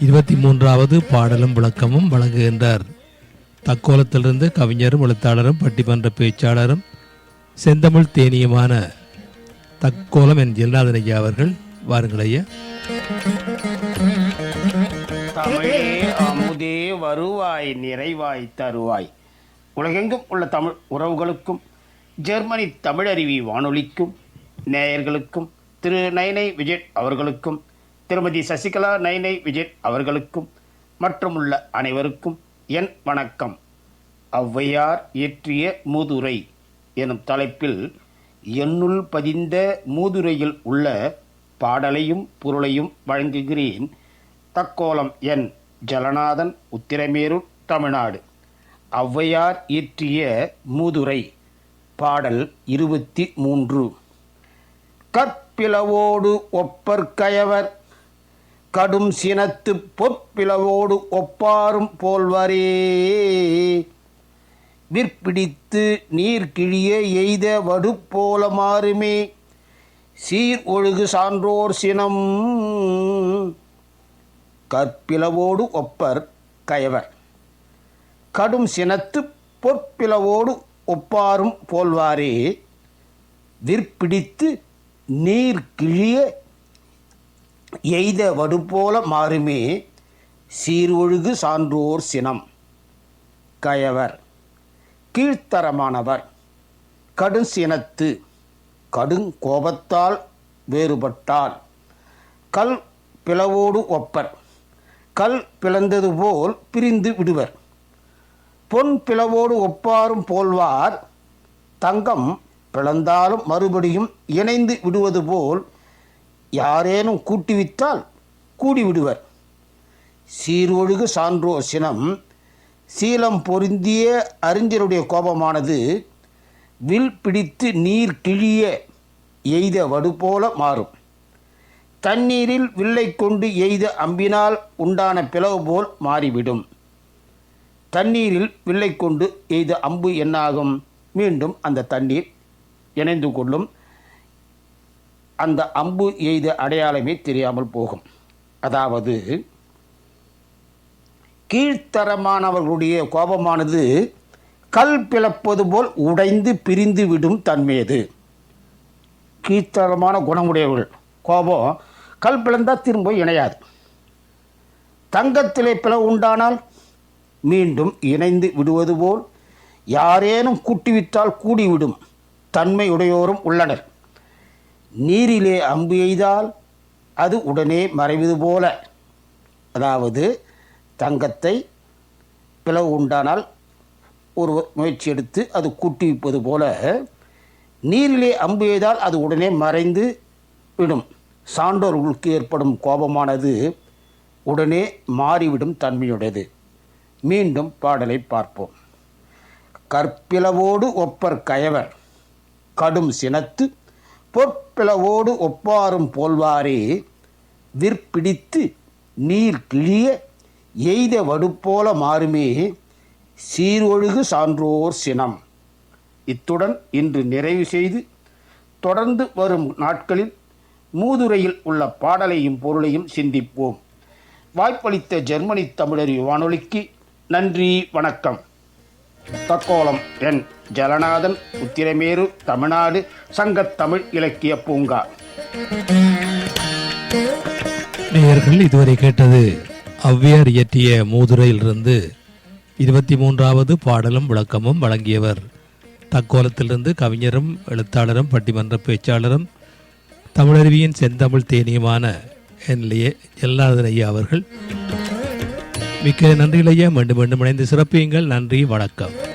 இருபத்தி மூன்றாவது பாடலும் விளக்கமும் வழங்குகின்றார். தக்கோலத்திலிருந்து கவிஞரும் எழுத்தாளரும் பட்டிமன்ற பேச்சாளரும் செந்தமிழ் தேனியமான தக்கோலம் என் ஜெல்லாதன் ஐயா அவர்கள் வாருங்கள் ஐயா. தமிழே அமுதே வருவாய் நிறைவாய் தருவாய். உலகெங்கும் உள்ள தமிழ் உறவுகளுக்கும் ஜெர்மனி தமிழருவி வானொலிக்கும் நேயர்களுக்கும் திரு நைனை விஜய் அவர்களுக்கும் திருமதி சசிகலா நைனை விஜய் அவர்களுக்கும் மற்றும் உள்ள அனைவருக்கும் என் வணக்கம். ஔவையார் இயற்றிய மூதுரை எனும் தலைப்பில் என்னுள் பதிந்த மூதுரையில் உள்ள பாடலையும் பொருளையும் வழங்குகிறேன். தக்கோலம் என் ஜலநாதன் உத்திரமேரூர் தமிழ்நாடு. ஔவையார் இயற்றிய மூதுரை பாடல் இருபத்தி மூன்று. கற்பிளவோடு ஒப்பற்கயவர் கடும் சினத்து பொற்பிளவோடு ஒப்பாரும் போல்வரே. விற்பிடித்து நீர்கிழிய எய்த வடு போல மாறுமே. சீர் ஒழுகு சான்றோர் சினம். கற்பிளவோடு ஒப்பர் கயவர். கடும் சினத்து பொற்பிளவோடு ஒப்பாரும் போல்வாரே. விற்பிடித்து நீர் கிழிய எய்த வடுபோல மாறுமே சீர்ஒழுகு சான்றோர் சினம். கயவர் கீழ்த்தரமானவர் கடுஞ்சினத்து கடுங் கோபத்தால் வேறுபட்டால் கல் பிளவோடு ஒப்பர் கல் பிளந்தது போல் பிரிந்து விடுவர். பொன் பிளவோடு ஒப்பாரும் போல்வார் தங்கம் பிளந்தாலும் மறுபடியும் இணைந்து விடுவது போல் யாரேனும் கூட்டிவிட்டால் கூடிவிடுவர். சீரொழுகு சான்றோ சினம் சீலம் பொருந்திய அறிஞருடைய கோபமானது வில் பிடித்து நீர் கிழிய எய்த வடு போல மாறும். தண்ணீரில் வில்லை கொண்டு எய்த அம்பினால் உண்டான பிளவு போல் மாறிவிடும். தண்ணீரில் வில்லை கொண்டு எய்த அம்பு என்னாகும்? மீண்டும் அந்த தண்ணீர் இணைந்து கொள்ளும். அந்த அம்பு எய்த அடையாளமே தெரியாமல் போகும். அதாவது கீழ்த்தரமானவர்களுடைய கோபமானது கல் பிளப்பது போல் உடைந்து பிரிந்து விடும் தன்மையது. கீழ்த்தரமான குணமுடையவர்கள். கோபம் கல் பிளந்தால் திரும்ப இணையாது. தங்கத்திலே பிளவு உண்டானால் மீண்டும் இணைந்து விடுவது போல் யாரேனும் கூட்டிவிட்டால் கூடிவிடும் தன்மையுடையோரும் உள்ளனர். நீரிலே அம்பு எய்தால் அது உடனே மறைவது போல. அதாவது தங்கத்தை பிளவு உண்டானால் ஒரு முயற்சி எடுத்து அது கூட்டிவிப்பது போல நீரிலே அம்பு எய்தால் அது உடனே மறைந்து விடும். சான்றோர்களுக்கு ஏற்படும் கோபமானது உடனே மாறிவிடும் தன்மையுடையது. மீண்டும் பாடலை பார்ப்போம். கற்பிளவோடு ஒப்பர் கயவர் கடும் சினத்து பொற்பிளவோடு ஒப்பாரும் போல்வாரே விற்பிடித்து நீர் கிழிய எய்த வடுப்போல மாறுமே சீரொழுகு சான்றோர் சினம். இத்துடன் இன்று நிறைவு செய்து தொடர்ந்து வரும் நாட்களில் மூதுரையில் உள்ள பாடலையும் பொருளையும் சிந்திப்போம். வாய்ப்பளித்த ஜெர்மனி தமிழர் வானொலிக்கு நன்றி வணக்கம். தக்கோலம் என் ஜலநாதன் உத்திரமேரு தமிழ்நாடு சங்கத்தமிழ் இலக்கிய பூங்கா. நேயர்கள் இதுவரை கேட்டது ஔவையார் இயற்றிய மூதுரையிலிருந்து இருபத்தி மூன்றாவது பாடலும் விளக்கமும் வழங்கியவர். தக்கோலத்திலிருந்து கவிஞரும் எழுத்தாளரும் பட்டிமன்ற பேச்சாளரும் தமிழருவியின் செந்தமிழ் தேனியுமான என்லேயே எல்லாதன் ஐயா அவர்கள். மிக்க நன்றிகள் மீண்டும் மீண்டும் இணைந்து சிறப்பியுங்கள். நன்றி வணக்கம்.